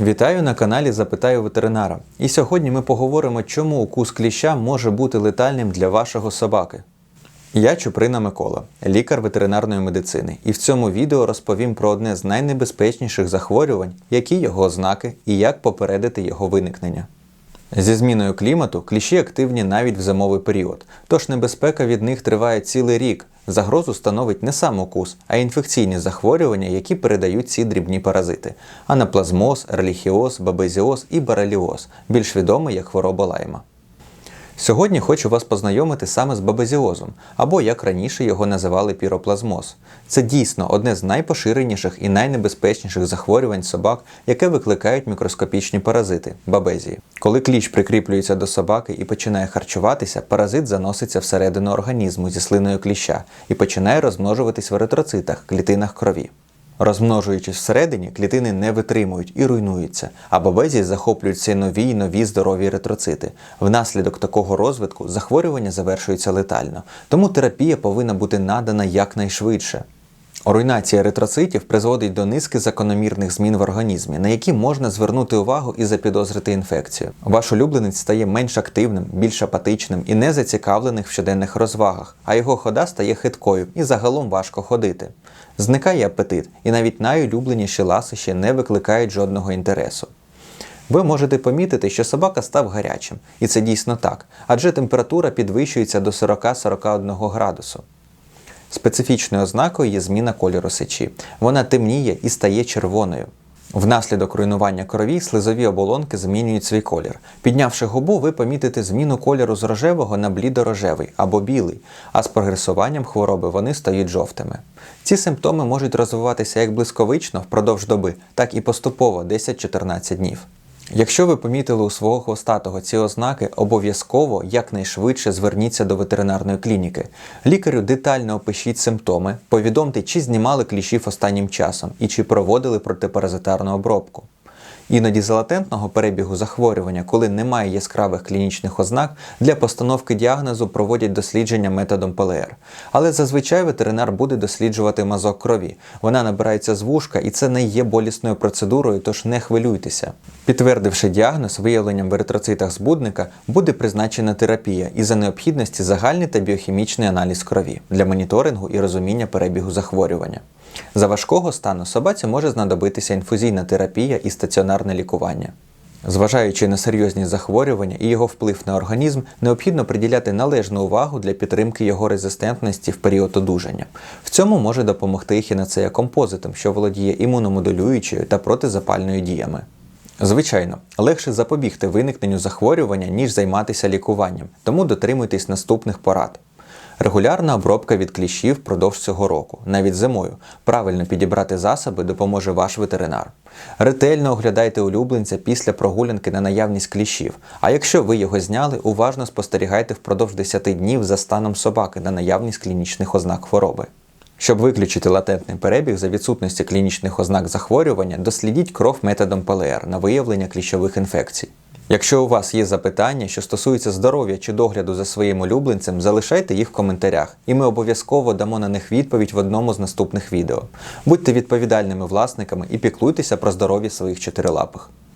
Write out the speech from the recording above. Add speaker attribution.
Speaker 1: Вітаю на каналі Запитаю ветеринара. І сьогодні ми поговоримо, чому укус кліща може бути летальним для вашого собаки. Я Чуприна Микола, лікар ветеринарної медицини, і в цьому відео розповім про одне з найнебезпечніших захворювань, які його ознаки і як попередити його виникнення. Зі зміною клімату кліщі активні навіть в зимовий період, тож небезпека від них триває цілий рік. Загрозу становить не сам укус, а інфекційні захворювання, які передають ці дрібні паразити: анаплазмоз, ерліхіоз, бабезіоз і бараліоз, більш відомий як хвороба лайма. Сьогодні хочу вас познайомити саме з бабезіозом, або як раніше його називали піроплазмоз. Це дійсно одне з найпоширеніших і найнебезпечніших захворювань собак, яке викликають мікроскопічні паразити бабезії. Коли кліщ прикріплюється до собаки і починає харчуватися, паразит заноситься всередину організму зі слиною кліща і починає розмножуватись в еритроцитах, клітинах крові. Розмножуючись всередині, клітини не витримують і руйнуються, а бабезі захоплюються нові й нові здорові ретроцити. Внаслідок такого розвитку захворювання завершується летально, тому терапія повинна бути надана якнайшвидше. Руйнація еритроцитів призводить до низки закономірних змін в організмі, на які можна звернути увагу і запідозрити інфекцію. Ваш улюбленець стає менш активним, більш апатичним і не зацікавлених в щоденних розвагах, а його хода стає хиткою і загалом важко ходити. Зникає апетит, і навіть найулюбленіші ласощі не викликають жодного інтересу. Ви можете помітити, що собака став гарячим, і це дійсно так, адже температура підвищується до 40-41 градусу. Специфічною ознакою є зміна кольору сечі. Вона темніє і стає червоною. Внаслідок руйнування крові слизові оболонки змінюють свій колір. Піднявши губу, ви помітите зміну кольору з рожевого на блідорожевий або білий, а з прогресуванням хвороби вони стають жовтими. Ці симптоми можуть розвиватися як блисковично впродовж доби, так і поступово 10-14 днів. Якщо ви помітили у свого хвостатого ці ознаки, обов'язково якнайшвидше зверніться до ветеринарної клініки. Лікарю детально опишіть симптоми, повідомте, чи знімали кліщів останнім часом і чи проводили протипаразитарну обробку. Іноді з латентного перебігу захворювання, коли немає яскравих клінічних ознак, для постановки діагнозу проводять дослідження методом ПЛР. Але зазвичай ветеринар буде досліджувати мазок крові. Вона набирається з вушка і це не є болісною процедурою, тож не хвилюйтеся. Підтвердивши діагноз, виявленням в еритроцитах збудника буде призначена терапія і за необхідності загальний та біохімічний аналіз крові для моніторингу і розуміння перебігу захворювання. За важкого стану собаці може знадобитися інфузійна терапія і стаціонарне лікування. Зважаючи на серйозні захворювання і його вплив на організм, необхідно приділяти належну увагу для підтримки його резистентності в період одужання. В цьому може допомогти ехінацея композитом, що володіє імуномодулюючою та протизапальною діями. Звичайно, легше запобігти виникненню захворювання, ніж займатися лікуванням, тому дотримуйтесь наступних порад. Регулярна обробка від кліщів впродовж цього року, навіть зимою. Правильно підібрати засоби допоможе ваш ветеринар. Ретельно оглядайте улюбленця після прогулянки на наявність кліщів. А якщо ви його зняли, уважно спостерігайте впродовж 10 днів за станом собаки на наявність клінічних ознак хвороби. Щоб виключити латентний перебіг за відсутності клінічних ознак захворювання, дослідіть кров методом ПЛР на виявлення кліщових інфекцій. Якщо у вас є запитання, що стосуються здоров'я чи догляду за своїм улюбленцем, залишайте їх в коментарях, і ми обов'язково дамо на них відповідь в одному з наступних відео. Будьте відповідальними власниками і піклуйтеся про здоров'я своїх чотирилапих.